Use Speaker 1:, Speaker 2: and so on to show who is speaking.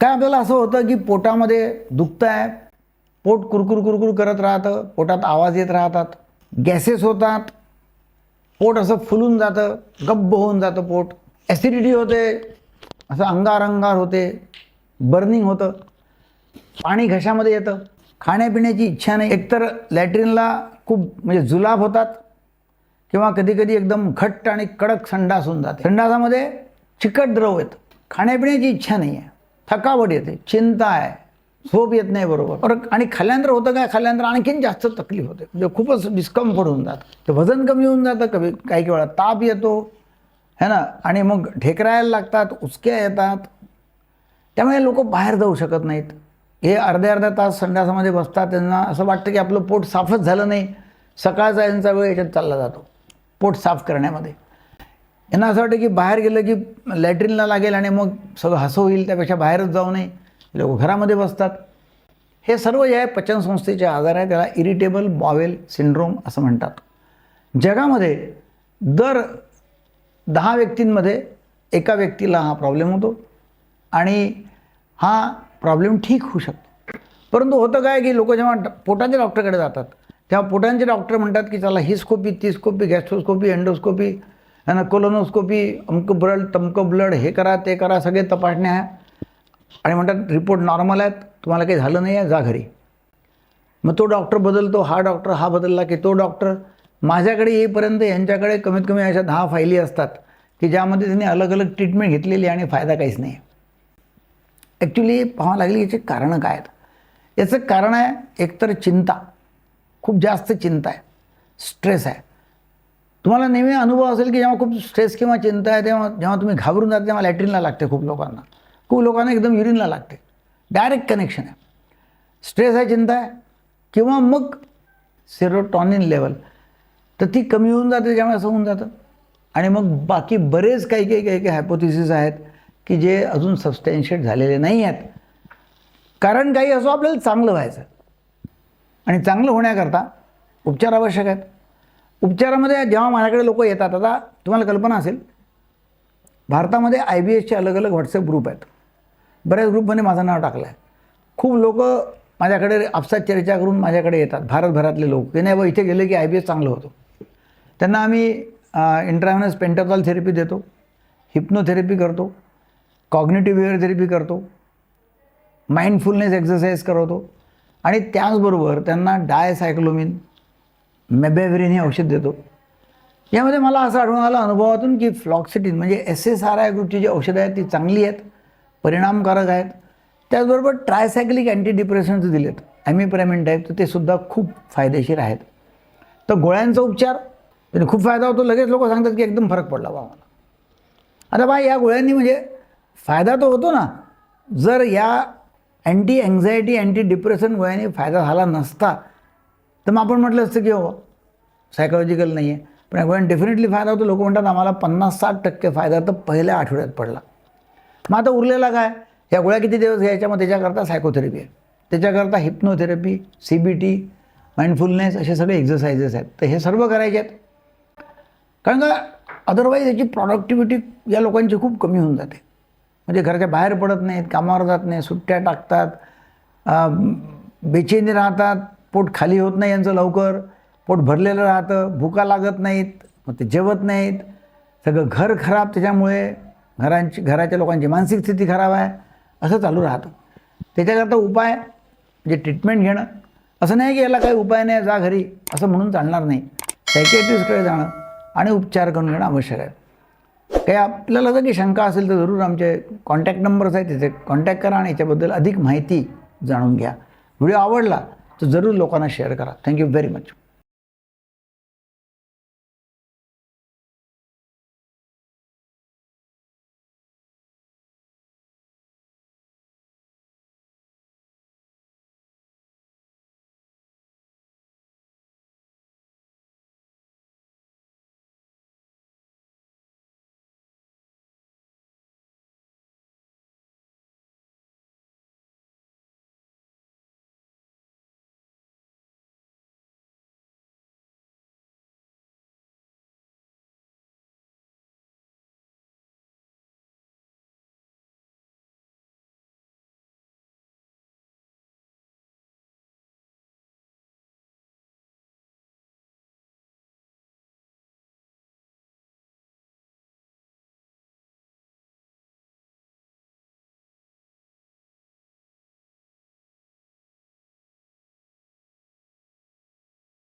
Speaker 1: काय आपल्याला असं होतं की पोटामध्ये दुखतं आहे पोट कुरकुर कुरकुर करत राहतं पोटात आवाज येत राहतात गॅसेस होतात पोट असं फुलून जातं गब्ब होऊन जातं पोट ॲसिडिटी होते असं अंगार अंगार होते बर्निंग होतं पाणी घशामध्ये येतं खाण्यापिण्याची इच्छा नाही. एकतर लॅट्रिनला खूप म्हणजे जुलाब होतात किंवा कधीकधी एकदम घट्ट आणि कडक संडास होऊन जाते. संडासामध्ये चिकट द्रव येतं खाण्यापिण्याची इच्छा नाही आहे थकावट येते चिंता आहे झोप येत नाही बरोबर. और आणि खाल्ल्यानंतर होतं काय? खाल्ल्यानंतर आणखीन जास्त तकलीफ होते. म्हणजे खूपच डिस्कम्फर्ट होऊन जातं. ते वजन कमी होऊन जातं कमी काही काही वेळा ताप येतो है ना? आणि मग ढेकरायला लागतात उचक्या येतात. त्यामुळे लोक बाहेर जाऊ शकत नाहीत. हे अर्ध्या अर्ध्या तास संडासामध्ये बसतात त्यांना असं वाटतं की आपलं पोट साफच झालं नाही. सकाळचा यांचा वेळ याच्यात चालला जातो पोट साफ करण्यामध्ये. यांना असं वाटतं की बाहेर गेलं की लॅट्रिनला लागेल आणि मग सगळं हसं होईल त्यापेक्षा बाहेरच जाऊ नये. लोक घरामध्ये बसतात. हे सर्व जे आहे पचनसंस्थेचे आजार आहे त्याला इरिटेबल बॉवेल सिंड्रोम असं म्हणतात. जगामध्ये दर दहा व्यक्तींमध्ये एका व्यक्तीला हा प्रॉब्लेम होतो आणि हा प्रॉब्लेम ठीक होऊ शकतो. परंतु होतं काय की लोक जेव्हा पोटांच्या पोटाच्या डॉक्टरकडे जातात तेव्हा पोटांचे डॉक्टर म्हणतात की चला हिस्कोपी तिस्कोपी गॅस्ट्रोस्कोपी एंडोस्कोपी आणि कोलोनोस्कोपी अमकं ब्लड तमकं ब्लड हे करा ते करा सगळे तपासण्या आहे. आणि म्हणतात रिपोर्ट नॉर्मल आहेत तुम्हाला काही झालं नाही आहे जा घरी. मग तो डॉक्टर बदलतो हा डॉक्टर हा बदलला की तो डॉक्टर माझ्याकडे येईपर्यंत यांच्याकडे कमीत कमी अशा दहा फायली असतात की ज्यामध्ये त्यांनी अलग अलग ट्रीटमेंट घेतलेली आणि फायदा काहीच नाही. ॲक्च्युली पाहावं लागली याची कारणं काय आहेत. याचं कारण आहे एकतर चिंता. खूप जास्त चिंता आहे. स्ट्रेस आहे. तुम्हाला नेहमी अनुभव असेल की जेव्हा खूप स्ट्रेस किंवा चिंता आहे तेव्हा जेव्हा तुम्ही घाबरून जाते तेव्हा लॅट्रिनला लागते खूप लोकांना. खूप लोकांना एकदम युरिनला लागते. डायरेक्ट कनेक्शन आहे. स्ट्रेस आहे चिंता आहे किंवा मग सेरोटॉनिन लेवल तर ती कमी होऊन जाते त्यामुळे असं होऊन जातं. आणि मग बाकी बरेच काही काही काही काही हायपोथिसिस आहेत की जे अजून सबस्टॅन्शिएट झालेले नाही आहेत. कारण काही असो आपल्याला चांगलं व्हायचं. आणि चांगलं होण्याकरता उपचार आवश्यक आहेत. उपचारामध्ये जेव्हा माझ्याकडे लोक येतात आता तुम्हाला कल्पना असेल भारतामध्ये आय बी एसचे अलग अलग व्हॉट्सअप ग्रुप आहेत. बऱ्याच ग्रुपमध्ये माझं नाव टाकलं आहे खूप लोक माझ्याकडे आपसात चर्चा करून माझ्याकडे येतात भारतभरातले लोक. की नाही बा इथे गेले की आय बी एस चांगलं होतं. त्यांना आम्ही इंट्राव्हनस पेंटाकॉल थेरपी देतो हिप्नोथेरपी करतो कॉग्नेटिव्ह बिहेवियर थेरपी करतो माइंडफुलनेस एक्सरसाइज करवतो आणि त्याचबरोबर त्यांना डायसायक्लोमिन मेबॅव्हरिन हे औषध देतो. यामध्ये मला असं आढळून आलं अनुभवातून की फ्लॉक्सिटीन म्हणजे एस एस आर आय ग्रुपची जी औषधं आहेत ती चांगली आहेत परिणामकारक आहेत. त्याचबरोबर ट्रायसायक्लिक अँटी डिप्रेशन्स दिलेत. ॲमिप्रॅमिन टाईप तर ते सुद्धा खूप फायदेशीर आहेत. तर गोळ्यांचा उपचार त्याने खूप फायदा होतो. लगेच लोक सांगतात की एकदम फरक पडला बा मला आता बा या गोळ्यांनी म्हणजे फायदा तर होतो ना. जर या अँटी अँझायटी अँटी डिप्रेशन गोळ्यांनी फायदा झाला नसता तर मग आपण म्हटलं असतं की हो? सायकोलॉजिकल नाही आहे पण पण डेफिनेटली फायदा होतो. लोक म्हणतात आम्हाला पन्नास साठ टक्के फायदा तर पहिल्या आठवड्यात पडला. मग आता उरलेला काय? या गोळ्या किती दिवस घ्यायच्या? मग त्याच्याकरता सायकोथेरपी आहे. त्याच्याकरता hypnotherapy C B T mindfulness असे सगळे एक्झरसाइजेस आहेत. तर हे सर्व करायचे आहेत. कारण का? अदरवाईज याची प्रॉडक्टिव्हिटी या लोकांची खूप कमी होऊन जाते. म्हणजे घराच्या बाहेर पडत नाहीत कामावर जात नाही सुट्ट्या टाकतात बेचैनी राहतात पोट खाली होत नाही यांचं लवकर पोट भरलेलं राहतं भुका लागत नाहीत मग ते जेवत नाहीत. सगळं घर खराब त्याच्यामुळे घरांची घराच्या लोकांची मानसिक स्थिती खराब आहे. असं चालू राहतं. त्याच्याकरता उपाय म्हणजे ट्रीटमेंट घेणं. असं नाही की याला काही उपाय नाही जा घरी. असं म्हणून चालणार नाही. सायकेट्रिस्टकडे जाणं आणि उपचार करून घेणं आवश्यक आहे. काही आपल्याला जर की शंका असेल तर जरूर आमचे कॉन्टॅक्ट नंबर्स आहेत तिथे कॉन्टॅक्ट करा आणि याच्याबद्दल अधिक माहिती जाणून घ्या. व्हिडिओ आवडला तर जरूर लोकांना शेअर करा. Thank you very much